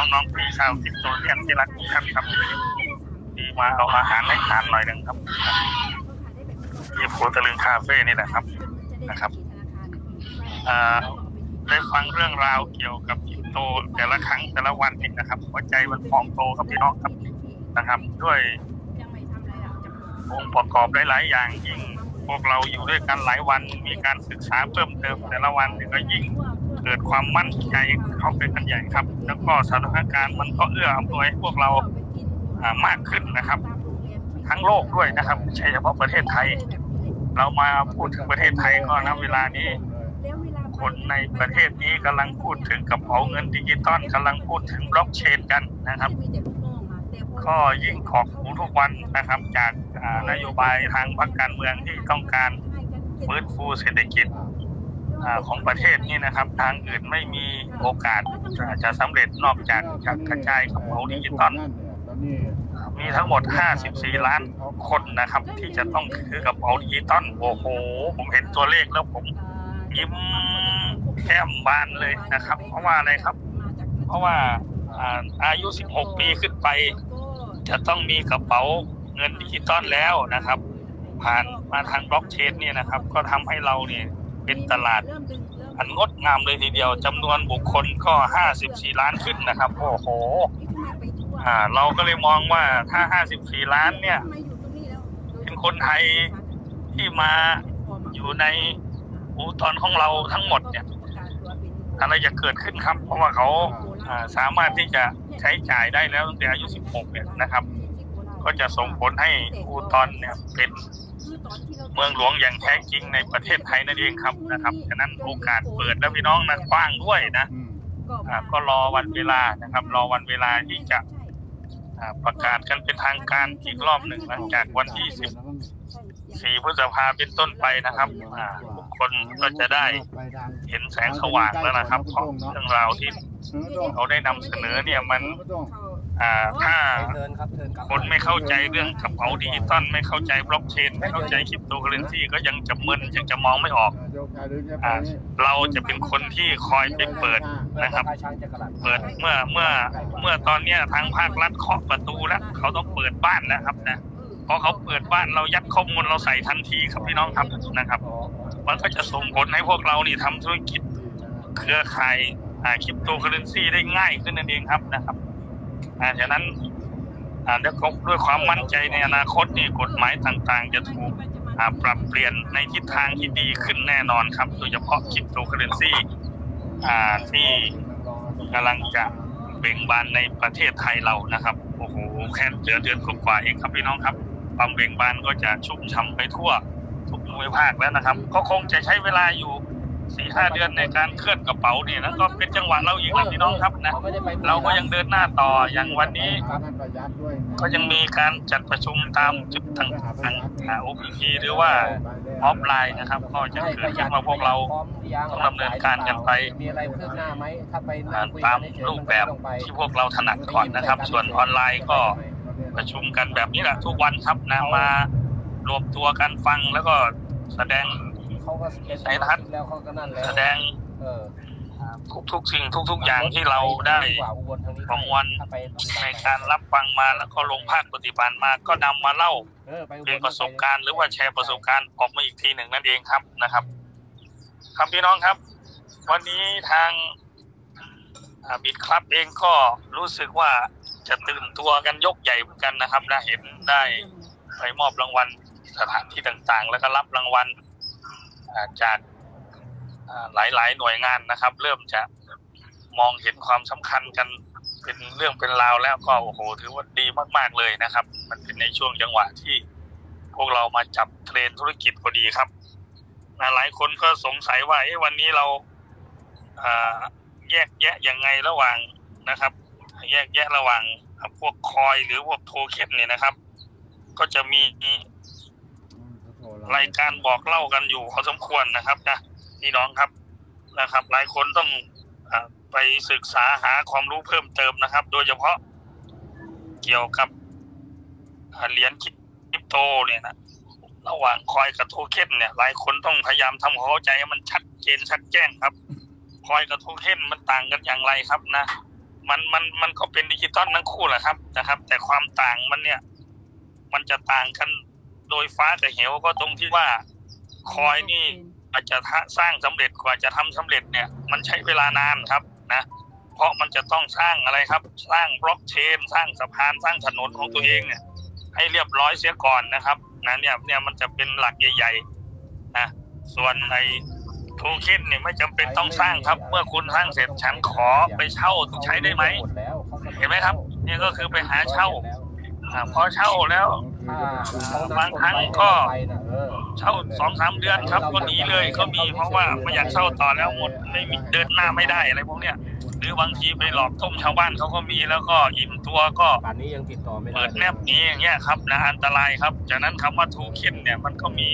องน้องพี่ชาวคิปโตเนียนที่รักทุกท่านครับที่มาเอาอาหารให้ทานหน่อยหนึ่งครับที่โพตะลึงคาเฟ่นี่แหละครับนะครับได้ฟังเรื่องราวเกี่ยวกับคิปโตแต่ละครั้งแต่ละวันนี่นะครับหัวใจมันพองโตครับพี่น้องครับนะครับ ด้วยองค์ประกอบหลายๆอย่างยิ่งพวกเราอยู่ด้วยกันหลายวันมีการศึกษาเพิ่มเติมแต่ละวันก็ยิ่ง เกิดความมั่นใจเข้าไปกันใหญ่ครับ แล้วก็สถานการณ์มันก็เอื้ออำนวยให้พวกเรามากขึ้นนะครับ ทั้งโลกด้วยนะครับไม่ใช่เฉพาะประเทศไทย เรามาพูดถึงประเทศไทยก็นะเวลานี้คนในประเทศนี้กำลังพูดถึงกระเป๋าเงินดิจิตอลกำลังพูดถึงบล็อกเชนกันนะครับก็ยิ่งขอบหูทุกวันนะครับจากนโยบายทางพรรคการเมืองที่ต้องการฟื้นฟูเศรษฐกิจ ของประเทศนี่นะครับ ทางอื่นไม่มีโอกาสจะสำเร็จนอกจากจะกกระจายกระเป๋าดิจิตอลมีทั้งหมด 54 ล้านคนนะครับ ที่จะต้องถือกระเป๋าดิจิตอลโอ้โห ผมเห็นตัวเลขแล้วผมยิ้มแก้มบานเลยนะครับ เพราะว่าอะไรครับ เพราะว่าอ่าอายุ 16 ปีขึ้นไป จะต้องมีกระเป๋าเงินดิจิตอลแล้วนะครับ ผ่านมาทางบล็อกเชนเนี่ยนะครับ ก็ทำให้เราเนี่ย เป็นตลาดอันงดงามเลยทีเดียวจำนวนบุคคลก็ 54 ล้านขึ้นนะครับ โอ้โหอ่าเราก็เลยมองว่าถ้า 54 ล้านเนี่ย เป็นคนไทยที่มาอยู่ในอูตอนของเราทั้งหมดเนี่ย อะไรจะเกิดขึ้นครับ เพราะว่าเขาอ่าสามารถที่จะใช้จ่ายได้แล้วตั้งแต่อายุ 16 เนี่ยนะครับ ก็จะส่งผลให้อูตอนเนี่ยเป็น เมืองหลวงอย่างแท้จริงในประเทศไทยนั่นเองครับนะครับฉะนั้นโอกาสเปิดแล้วพี่น้องนะกว้างด้วยนะอ่าก็รอวันเวลานะครับ รอวันเวลาที่จะอ่าประกาศกันเป็นทางการอีกรอบหนึ่งหลังจากวันที่14พฤษภาเป็นต้นไปนะครับอ่าทุกคนก็จะได้เห็นแสงสว่างแล้วนะครับ ของเรื่องราวที่เขาได้นำเสนอเนี่ยมัน อ่าถ้าเดินครับเดินครับคนไม่เข้าใจเรื่องกระเป๋าดิจิตอลไม่เข้าใจบล็อกเชนไม่เข้าใจคริปโตเคอเรนซีก็ยังจะมึนยังจะมองไม่ออกอ่าเราจะเป็นคนที่คอยไปเปิดนะครับช้างจะกระลัดเปิดเมื่อเมื่อเมื่อตอนเนี้ยทางภาครัฐเคาะประตูแล้ว เขาต้องเปิดบ้านแล้วครับนะพอเขาเปิดบ้านเรายัดข้อมูลเราใส่ทันทีครับพี่น้องครับนะครับมันก็จะส่งผลให้พวกเรานี่ทำธุรกิจเครือข่ายอ่าคริปโตเคอเรนซีได้ง่ายขึ้นนั่นเองครับนะครับ อ่าฉะนั้นอ่าด้วยความมั่นใจในอนาคตนี่กฎหมายต่างๆ จะถูกปรับเปลี่ยนในทิศทางที่ดีขึ้นแน่นอนครับ โดยเฉพาะคริปโตเคอเรนซี่ที่กำลังจะเบ่งบานในประเทศไทยเรานะครับ โอ้โห แค่เหลือเดือนกว่าเองครับพี่น้องครับ ความเบ่งบานก็จะชุ่มฉ่ำไปทั่วทุกภูมิภาคแล้วนะครับ ก็คงจะใช้เวลาอยู่ สี่ห้าเดือนในการเคลื่อนกระเป๋าเนี่ยนะก็เป็นจังหวะเราอีกนะพี่น้องครับนะเราก็ยังเดินหน้าต่ออย่างวันนี้ ก็ยังมีการจัดประชุมตามจุดต่างๆ OPP หรือว่าออฟไลน์นะครับ ก็จะเกิดขึ้นมาพวกเราต้องดำเนินการกันไปมีอะไรคืบหน้าไหมถ้าไปอ่าคุยตามกันเฉยๆรูปแบบมันก็ต้องไปที่พวกเราถนัดก่อนนะครับ ส่วนออนไลน์ก็ประชุมกันแบบนี้แหละทุกวันครับนะมารวมตัวกันฟังแล้วก็แสดง เขาก็เป็นไหนนะครับแล้วเขาก็นั่นแล้วแสดงเออทุกๆสิ่งทุกๆอย่างที่เราได้กว่าอุบลทางนี้ของวันถ้าไปบุรีในรัมย์การรับฟังมาแล้วก็ลงภาคปฏิบัติมาก็นำมาเล่าเออไปอุบลเป็นประสบการณ์หรือว่าแชร์ประสบการณ์ออกมาอีกทีหนึ่งนั่นเองครับนะครับ ครับพี่น้องครับ วันนี้ทางบิดครับเองก็รู้สึกว่าจะตื่นตัวกันยกใหญ่เหมือนกันนะครับนะเห็นได้ไปมอบรางวัลสถานที่ต่างๆ แล้วก็รับรางวัลอ่า จากอ่าหลายๆหน่วยงานนะครับ เริ่มจะมองเห็นความสำคัญกันเป็นเรื่องเป็นราวแล้วก็โอ้โหถือว่าดีมาก ๆเลยนะครับ มันเป็นในช่วงจังหวะที่พวกเรามาจับเทรนธุรกิจพอดีครับหลายคนก็สงสัยว่าวันนี้เราอ่าแยกแยะยังไงระหว่างนะครับ แยกแยะระหว่างพวกคอยหรือพวกโทเค็นเนี่ยนะครับ ก็จะมี รายการบอกเล่ากันอยู่พอสมควรนะครับนะพี่น้องครับนะครับ หลายคนต้องอไปศึกษาหาความรู้เพิ่มเติมนะครับ โดยเฉพาะเกี่ยวกับเหรียญคริปโตเนี่ยนะระหว่างคอยกับโทเค็นเนี่ย หลายคนต้องพยายามทำความเข้าใจให้มันชัดเจนชัดแจ้งครับ คอยกับโทเค็นมันต่างกันอย่างไรครับนะ มันมันมันก็เป็นดิจิตอลทั้งคู่แหละครับนะครับ แต่ความต่างมันเนี่ย มันจะต่างกัน โดยฟ้ากับเหวก็ตรงที่ว่าคอยนี่อาจจะสร้างสำเร็จกว่าจะทำสำเร็จเนี่ย มันใช้เวลานานครับนะเพราะมันจะต้องสร้างอะไรครับ สร้างบล็อกเชน สร้างสะพานสร้างถนนของตัวเองเนี่ย ให้เรียบร้อยเสียก่อนนะครับนะเนี่ยเนี่ยมันจะเป็นหลักใหญ่ๆนะส่วนในโทเค็นเนี่ยไม่จำเป็นต้องสร้างครับ เมื่อคุณสร้างเสร็จฉันขอไปเช่าใช้ได้ไหมเห็นไหมครับ เนี่ยก็คือไปหาเช่าอ่าพอเช่าแล้ว บางครั้งก็เช่าสองสามเดือนครับก็หนีเลยก็มีเพราะว่าไม่อยากเช่าต่อแล้วหมดไม่มีเดินหน้าไม่ได้อะไรพวกเนี้ยหรือบางทีไปหลอกต้มชาวบ้านเขาก็มีแล้วก็อิ่มตัวก็ป่านนี้ยังติดต่อไม่ได้เปิดแนบหนี้อย่างเงี้ยครับนะอันตรายครับจากนั้นคำว่าถูกเข็นเนี่ยมันก็มี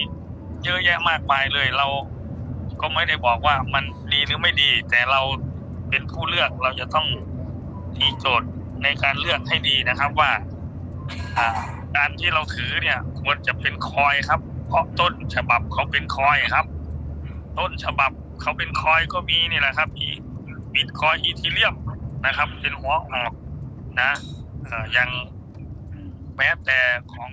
เยอะแยะมากมายเลยเรา ก็ไม่ได้บอกว่ามันดีหรือไม่ดี แต่เราเป็นผู้เลือกเราจะต้องมีโจทย์ในการเลือกให้ดีนะครับว่าอ่า การที่เราถือเนี่ยควรจะเป็นคอยครับ เพราะต้นฉบับเขาเป็นคอยครับ ต้นฉบับเขาเป็นคอยก็มีนี่แหละครับอีบิตคอยอีทีเรียมนะครับ เป็นหัวออกนะเอ่อยังแม้แต่ของ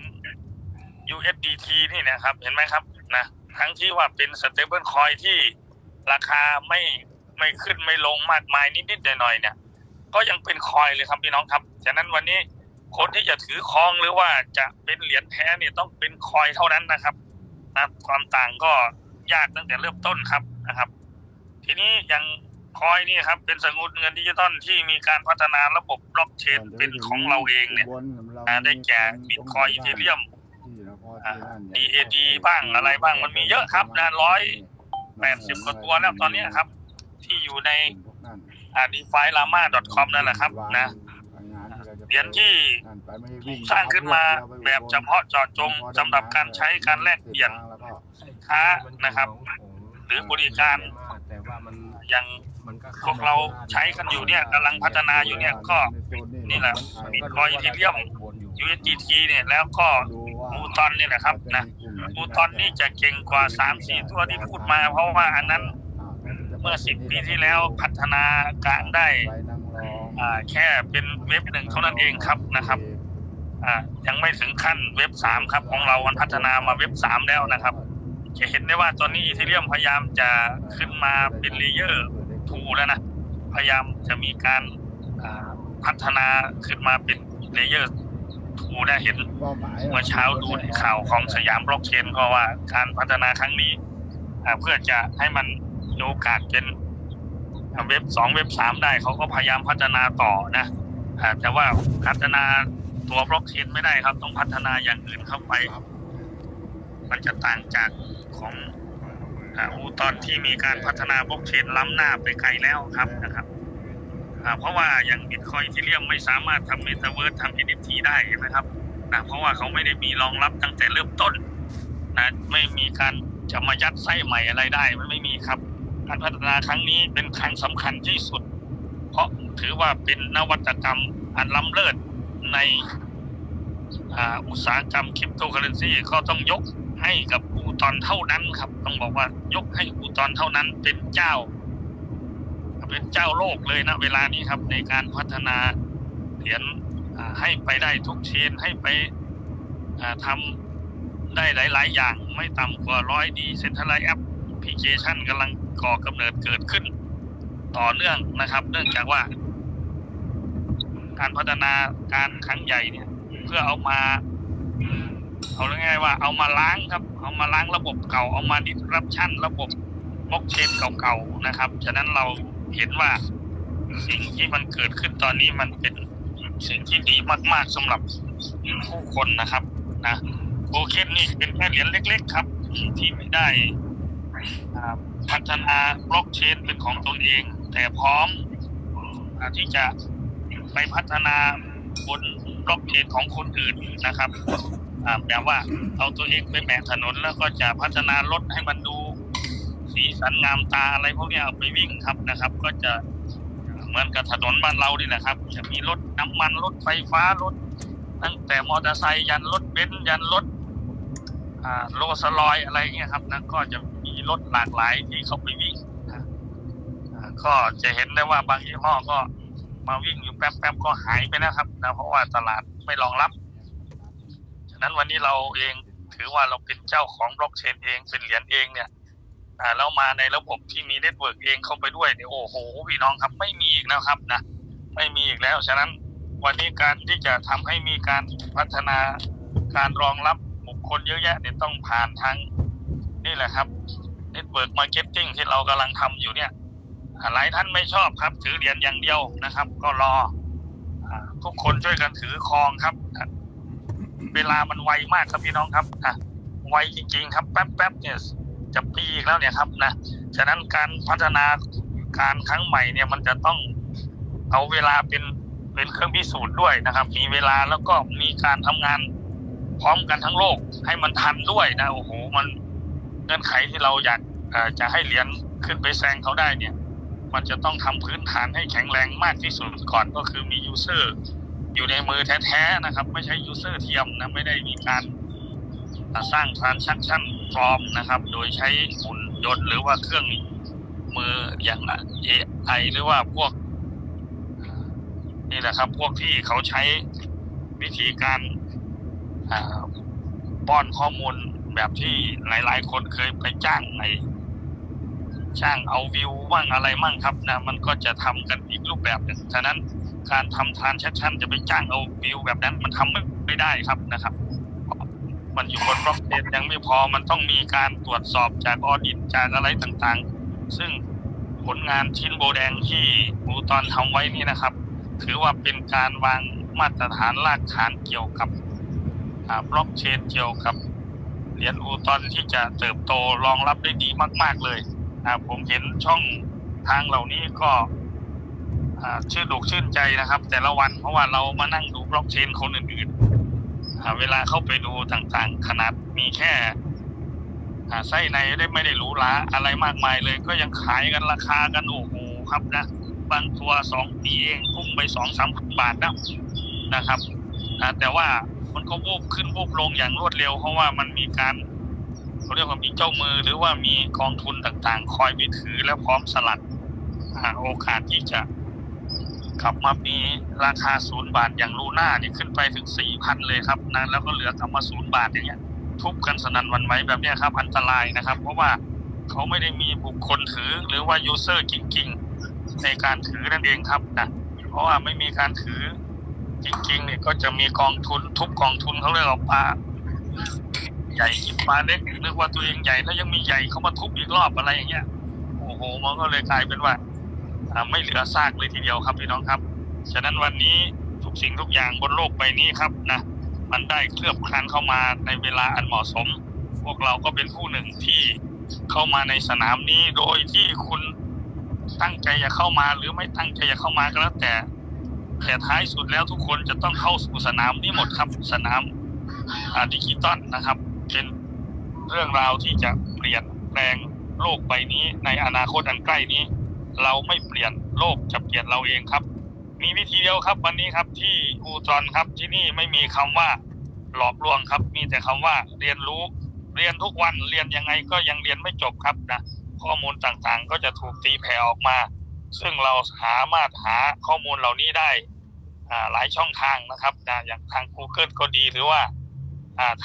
USDT นี่นะครับ เห็นไหมครับนะทั้งที่ว่าเป็นสเตเบิลคอยที่ราคาไม่ไม่ขึ้นไม่ลงมากมายนิดๆหน่อยๆเนี่ย ก็ยังเป็นคอยเลยครับพี่น้องครับ ฉะนั้นวันนี้ คนที่จะถือครองหรือว่าจะเป็นเหรียญแท้เนี่ยต้องเป็นคอยเท่านั้นนะครับนะความต่างก็ยากตั้งแต่เริ่มต้นครับนะครับ ทีนี้อย่างคอยนี่ครับ เป็นสกุลเงินดิจิตอลที่มีการพัฒนาระบบบล็อกเชนเป็นของเราเองเนี่ยอ่าได้แก่บิตคอยอีเทเรียม DAD บ้างอะไรบ้างมันมีเยอะครับนะร้อยแปดสิบกว่าตัวแล้วตอนนี้ครับ ที่อยู่ในอ่า DeFi Lama com นั่นแหละครับ นะ เหรียญที่ถูกสร้างขึ้นมาแบบเฉพาะเจาะจงสำหรับการใช้การแลกเปลี่ยนค้านะครับ หรือบริการแต่ว่ามันอย่างมันก็พวกเราใช้กันอยู่เนี่ยกำลังพัฒนาอยู่เนี่ยก็นี่แหละ Bitcoin Ethereum USDT เนี่ยแล้วก็อูตอนนี่แหละครับนะอูตอนนี่จะเก่งกว่าสามสี่ตัวที่พูดมา เพราะว่าอันนั้นเมื่อสิบปีที่แล้วพัฒนาการได้ อ่าแค่เป็นเว็บหนึ่งเท่านั้นเองครับนะครับอ่ายังไม่ถึงขั้นเว็บสามครับของเรามันพัฒนามาเว็บสามแล้วนะครับจะเห็นได้ว่าตอนนี้อีเทเรียมพยายามจะขึ้นมาเป็นเลเยอร์ทูแล้วนะ พยายามจะมีการอ่าพัฒนาขึ้นมาเป็นเลเยอร์ทูนะเห็นเมื่อเช้าดูในข่าวของสยามบล็อกเชนก็ว่าการพัฒนาครั้งนี้อ่าเพื่อจะให้มันมีโอกาสเป็น เว็บสองเว็บสามได้เขาก็พยายามพัฒนาต่อนะอ่าแต่ว่าพัฒนาตัวบล็อกเชนไม่ได้ครับ ต้องพัฒนาอย่างอื่นเข้าไป มันจะต่างจากของอาอูตอนที่มีการพัฒนาบล็อกเชนล้ำหน้าไปไกลแล้วครับนะครับอ่าเพราะว่าอย่างบิตคอยที่เรียมไม่สามารถทำเมตาเวิร์สทำ NFT ได้นะครับนะเพราะว่าเขาไม่ได้มีรองรับตั้งแต่เริ่มต้นนะไม่มีการจะมายัดไส้ใหม่อะไรได้ มันไม่มีครับ การพัฒนาครั้งนี้เป็นครั้งสำคัญที่สุด เพราะถือว่าเป็นนวัตกรรมอันล้ำเลิศในอุตสาหกรรมคริปโตเคอเรนซีก็ต้องยกให้กับอูตอนเท่านั้นครับ ต้องบอกว่ายกให้อูตอนเท่านั้นเป็นเจ้า เป็นเจ้าโลกเลยนะเวลานี้ครับ ในการพัฒนาเหรียญให้ไปได้ทุกเชนให้ไปทำได้หลาย ๆ อย่างไม่ต่ำกว่าร้อยดีเซ็นทรัลไลแอปพลิเคชันกำลัง ก่อกำเนิดเกิดขึ้น ต่อเนื่องนะครับ เนื่องจากว่า การพัฒนาการครั้งใหญ่เนี่ย เพื่อเอามาเอาง่ายๆว่า เอามาล้างครับ เอามาล้างระบบเก่า เอามาดิสรับชั่นระบบบล็อกเชนเก่าๆนะครับ ฉะนั้นเราเห็นว่าสิ่งที่มันเกิดขึ้นตอนนี้มันเป็นสิ่งที่ดีมากๆสำหรับผู้คนนะครับนะโอเคนี่เป็นแค่เหรียญเล็ก ๆ ครับ ที่ไม่ได้อ่า พัฒนาบล็อกเชนเป็นของตนเอง แต่พร้อมอที่จะไปพัฒนาบนบล็อกเชนของคนอื่นนะครับแบบว่าเอาตัวเองไปแบกถนนแล้วก็จะพัฒนารถให้มันดูสีสันงามตาอะไรพวกนี้เอาไปวิ่งครับนะครับ ก็จะเหมือนกับถนนบ้านเรานี่แหละครับ จะมีรถน้ำมันรถไฟฟ้ารถ ตั้งแต่มอเตอร์ไซค์ยันรถเบนซ์ยันรถโลสลอยอะไรเงี้ยครับนะก็จะมี รถหลากหลายที่เขาไปวิ่งนะอ่าก็จะเห็นได้ว่าบางยี่ห้อก็มาวิ่งอยู่แป๊บๆก็หายไปแล้วครับนะเพราะว่าตลาดไม่รองรับ ฉะนั้นวันนี้เราเองถือว่าเราเป็นเจ้าของบล็อกเชนเองเป็นเหรียญเองเนี่ยอ่าแล้วมาในระบบที่มีเน็ตเวิร์กเองเข้าไปด้วยเนี่ยโอ้โหพี่น้องครับไม่มีอีกแล้วครับนะไม่มีอีกแล้ว ฉะนั้นวันนี้การที่จะทำให้มีการพัฒนาการรองรับบุคคลเยอะแยะเนี่ยต้องผ่านทางนี่แหละครับ เน็ตเวิร์กมาร์เก็ตติ้งที่เรากำลังทำอยู่เนี่ยหลายท่านไม่ชอบครับ ถือเหรียญอย่างเดียวนะครับ ก็รอทุกคนช่วยกันถือครองครับ เวลามันไวมากครับพี่น้องครับอะไวจริง ๆ ครับแป๊บๆเนี่ยจะปีกแล้วเนี่ยครับนะฉะนั้นการพัฒนาการครั้งใหม่เนี่ยมันจะต้องเอาเวลาเป็นเป็นเครื่องพิสูจน์ด้วยนะครับ มีเวลาแล้วก็มีการทำงานพร้อมกันทั้งโลกให้มันทันด้วยนะโอ้โหมัน เงื่อนไขที่เราอยากจะให้เหรียญขึ้นไปแซงเขาได้เนี่ย มันจะต้องทำพื้นฐานให้แข็งแรงมากที่สุดก่อนก็คือมียูเซอร์อยู่ในมือแท้ๆนะครับ ไม่ใช่ยูเซอร์เทียมนะไม่ได้มีการสร้าง transaction ปลอมนะครับ โดยใช้หุ่นยนต์หรือว่าเครื่องมืออย่าง AI หรือว่าพวก นี่แหละครับ พวกที่เขาใช้วิธีการป้อนข้อมูล แบบที่หลาย ๆ คนเคยไปจ้างในจ้างเอาวิวมั่งอะไรมั่งครับนะมันก็จะทำกันอีกรูปแบบหนึ่งฉะนั้นการทำทานชั่นจะไปจ้างเอาวิวแบบนั้นมันทำไม่ได้ครับนะครับ มันอยู่บนบล็อกเชนยังไม่พอมันต้องมีการตรวจสอบจากออดิตจากอะไรต่างๆ ซึ่งผลงานชิ้นโบแดงที่อูตอนทำไว้นี่นะครับ ถือว่าเป็นการวางมาตรฐานรากฐานเกี่ยวกับบล็อกเชนเกี่ยวกับ เหรียญอูตอนที่จะเติบโตรองรับได้ดีมาก ๆเลยอ่าผมเห็นช่องทางเหล่านี้ก็ชื่นอกชื่นใจนะครับ แต่ละวันเพราะว่าเรามานั่งดูบล็อกเชนคนอื่นๆเวลาเข้าไปดูต่างๆ ขนาดมีแค่ไส้ในได้ไม่ได้หรูหราอะไรมากมายเลย ก็ยังขายกันราคากันโอ้โหครับนะบางตัวสองปีเองพุ่งไปสองสามพันบาทนะนะครับแต่ว่า มันก็วูบขึ้นวูบลงอย่างรวดเร็ว เพราะว่ามันมีการเขาเรียกว่ามีเจ้ามือหรือว่ามีกองทุนต่างๆ คอยไปถือและพร้อมสลัดโอกาสที่จะขับมามีราคาศูนย์บาทอย่างลูน่าเนี่ยขึ้นไปถึงสี่พันเลยครับนะแล้วก็เหลือกลับมาศูนย์บาทอย่างเงี้ยทุบกันสนั่นวันไหวแบบเนี้ยครับอันตรายนะครับ เพราะว่าเขาไม่ได้มีบุคคลถือหรือว่ายูเซอร์จริงๆ ในการถือนั่นเองครับนะเพราะว่าไม่มีการถือ จริงๆเนี่ยก็จะมีกองทุนทุบกองทุนเขาเรียกว่าปลาใหญ่กินปลาเล็กนึกว่าตัวเองใหญ่แล้วยังมีใหญ่เขามาทุบอีกรอบอะไรอย่างเงี้ยโอ้โหมันก็เลยกลายเป็นว่าอ่าไม่เหลือซากเลยทีเดียวครับพี่น้องครับ ฉะนั้นวันนี้ทุกสิ่งทุกอย่างบนโลกใบนี้ครับนะมันได้เคลือบคลานเข้ามาในเวลาอันเหมาะสม พวกเราก็เป็นผู้หนึ่งที่เข้ามาในสนามนี้โดยที่คุณตั้งใจจะเข้ามาหรือไม่ตั้งใจจะเข้ามาก็แล้วแต่ แต่ท้ายสุดแล้วทุกคนจะต้องเข้าสู่สนามนี้หมดครับ สนามอ่าดิจิตอลนะครับ เป็นเรื่องราวที่จะเปลี่ยนแปลงโลกใบนี้ ในอนาคตอันใกล้นี้ เราไม่เปลี่ยนโลกจะเปลี่ยนเราเองครับ มีวิธีเดียวครับ วันนี้ครับที่อูจอนครับที่นี่ไม่มีคำว่าหลอกลวงครับ มีแต่คำว่าเรียนรู้เรียนทุกวันเรียนยังไงก็ยังเรียนไม่จบครับนะข้อมูลต่างๆ ก็จะถูกตีแผ่ออกมา ซึ่งเราสามารถหาข้อมูลเหล่านี้ได้ หลายช่องทางนะครับอย่างทาง Google ก็ดีหรือว่า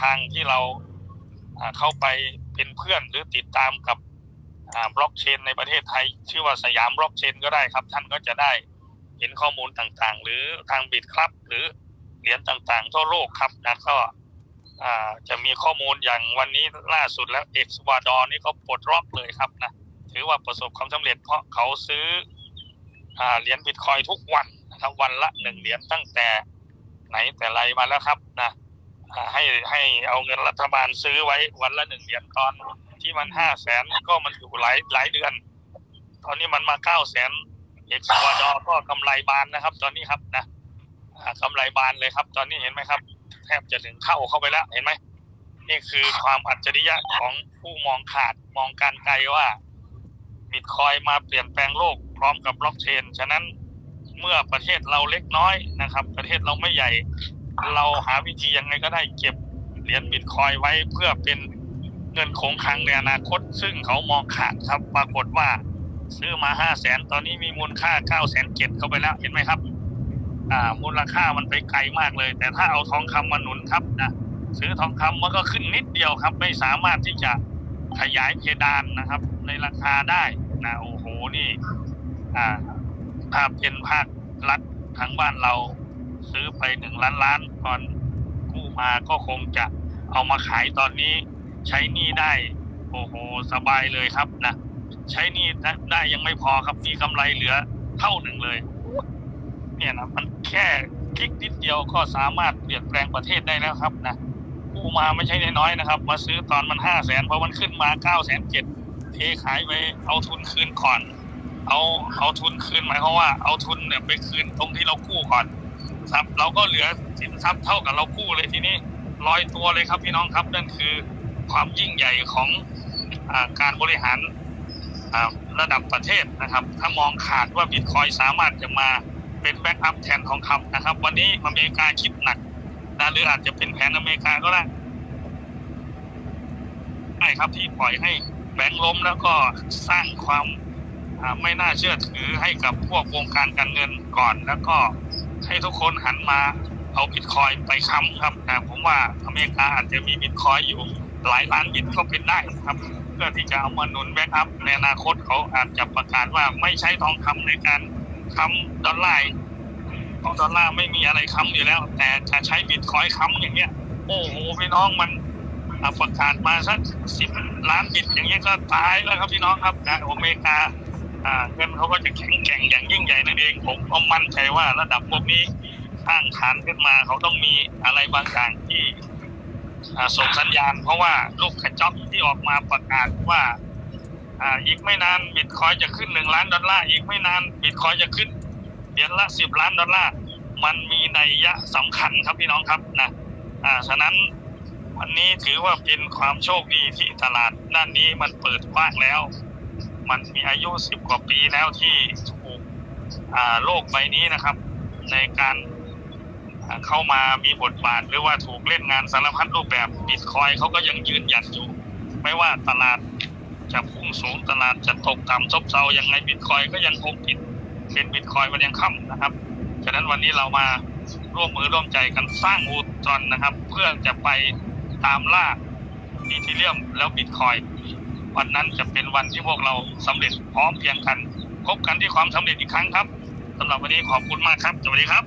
ทางที่เราเข้าไปเป็นเพื่อนหรือติดตามกับบล็อกเชนในประเทศไทย ชื่อว่าสยามบล็อกเชนก็ได้ครับ ท่านก็จะได้เห็นข้อมูลต่างๆ หรือทางบิตครับ หรือเหรียญต่างๆ ทั่วโลกครับนะก็จะมีข้อมูลอย่างวันนี้ล่าสุดแล้วเอกสวาดอร์นี่เขาปลดล็อกเลยครับนะถือว่าประสบความสำเร็จเพราะเขาซื้ออเหรียญบิตคอยทุกวัน นะครับวันละหนึ่งเหรียญตั้งแต่ไหนแต่ไรมาแล้วครับนะให้ให้เอาเงินรัฐบาลซื้อไว้วันละหนึ่งเหรียญตอนที่มันห้าแสนก็มันอยู่หลายหลายเดือน ตอนนี้มันมาเก้าแสนเอกซาวาดอก็กำไรบานนะครับ ตอนนี้ครับนะอ่ากำไรบานเลยครับ ตอนนี้เห็นไหมครับ แทบจะถึงเข้าเข้าไปแล้วเห็นไหมนี่คือความอัจฉริยะของผู้มองขาดมองการไกลว่าบิตคอยมาเปลี่ยนแปลงโลกพร้อมกับบล็อกเชน ฉะนั้น เมื่อประเทศเราเล็กน้อยนะครับ ประเทศเราไม่ใหญ่ เราหาวิธียังไงก็ได้เก็บเหรียญบิตคอยไว้เพื่อเป็นเงินคงคลังในอนาคต ซึ่งเขามองขาดครับปรากฏว่าซื้อมาห้าแสนตอนนี้มีมูลค่าเก้าแสนเจ็ดเข้าไปแล้วเห็นไหมครับ อ่า มูลค่ามันไปไกลมากเลย แต่ถ้าเอาทองคำมาหนุนครับนะซื้อทองคำมันก็ขึ้นนิดเดียวครับ ไม่สามารถที่จะขยายเพดานนะครับ ในราคาได้นะโอ้โหนี่ อ่า ถ้าเป็นภาครัฐทางบ้านเราซื้อไปหนึ่งล้านล้านตอนกู้มาก็คงจะเอามาขายตอนนี้ ใช้หนี้ได้ โอ้โห สบายเลยครับนะใช้หนี้ได้ยังไม่พอครับมีกำไรเหลือเท่าหนึ่งเลย เนี่ยนะมันแค่คลิกนิดเดียวก็สามารถเปลี่ยนแปลงประเทศได้แล้วครับนะกู้มาไม่ใช่น้อยๆนะครับ มาซื้อตอนมันห้าแสนพอมันขึ้นมาเก้าแสนเจ็ดเทขายไปเอาทุนคืนก่อน เอาเอาทุนคืนหมายความว่าเอาทุนเนี่ยไปคืนตรงที่เรากู้ก่อนครับเราก็เหลือสินทรัพย์เท่ากับเรากู้เลยทีนี้ลอยตัวเลยครับพี่น้องครับนั่นคือความยิ่งใหญ่ของอการบริหารระดับประเทศนะครับ ถ้ามองขาดว่าบิตคอยสามารถจะมาเป็นแบ็กอัพแทนทองคำนะครับ วันนี้อเมริกาคิดหนักนะหรืออาจจะเป็นแผนอเมริกาก็ได้ใช่ครับที่ปล่อยให้แบงก์ล้มแล้วก็สร้างความ ไม่น่าเชื่อถือให้กับพวกวงการการเงินก่อน แล้วก็ให้ทุกคนหันมาเอาบิตคอยไปค้ำครับแต่ผมว่าอเมริกาอาจจะมีบิตคอยอยู่หลายล้านบิตก็เป็นได้ครับ เพื่อที่จะเอามาหนุนแบ็กอัพในอนาคตเขาอาจจะประกาศว่าไม่ใช้ทองคำในการค้ำดอลลาร์ทองดอลลาร์ไม่มีอะไรค้ำอยู่แล้ว แต่จะใช้บิตคอยค้ำอย่างเงี้ย โอ้โหพี่น้องมันประกาศมาสักสิบล้านบิตอย่างเงี้ยก็ตายแล้วครับพี่น้องครับนอเมริกา อ่าเงินเขาก็จะแข็งแกร่งอย่างยิ่งใหญ่นั่นเองผมก็มั่นใจว่าระดับพวกนี้สร้างฐานขึ้นมาเขาต้องมีอะไรบางอย่างที่ส่งสัญญาณ เพราะว่าลูกกระจอกที่ออกมาประกาศว่าอ่าอีกไม่นานบิตคอยจะขึ้นหนึ่งล้านดอลลาร์อีกไม่นานบิตคอยจะขึ้นเหรียญละสิบล้านดอลลาร์มันมีนัยยะสำคัญครับพี่น้องครับนะอ่าฉะนั้นวันนี้ถือว่าเป็นความโชคดีที่ตลาดด้านนี้มันเปิดกว้างแล้ว มันมีอายุสิบกว่าปีแล้วที่ถูกโลกใบนี้นะครับ ในการเข้ามามีบทบาท หรือว่าถูกเล่นงานสารพัดรูปแบบบิตคอยเขาก็ยังยืนหยัดอยู่ ไม่ว่าตลาดจะพุ่งสูงตลาดจะตกต่ำซบเซายังไงบิตคอยก็ยังคงติดเป็นบิตคอยมันยังค่ำนะครับฉะนั้นวันนี้เรามาร่วมมือร่วมใจกันสร้างอูจอนนะครับ เพื่อจะไปตามล่าอีทีเรียมแล้วบิตคอย วันนั้นจะเป็นวันที่พวกเราสำเร็จพร้อมเพียงกันพบกันที่ความสำเร็จอีกครั้งครับสำหรับวันนี้ขอบคุณมากครับสวัสดีครับ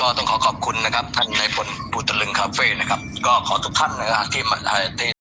ก็ต้องขอขอบคุณนะครับท่านนายพลปูตะลึงคาเฟ่นะครับ ก็ขอทุกท่านนะครับที่มาเอ่อที่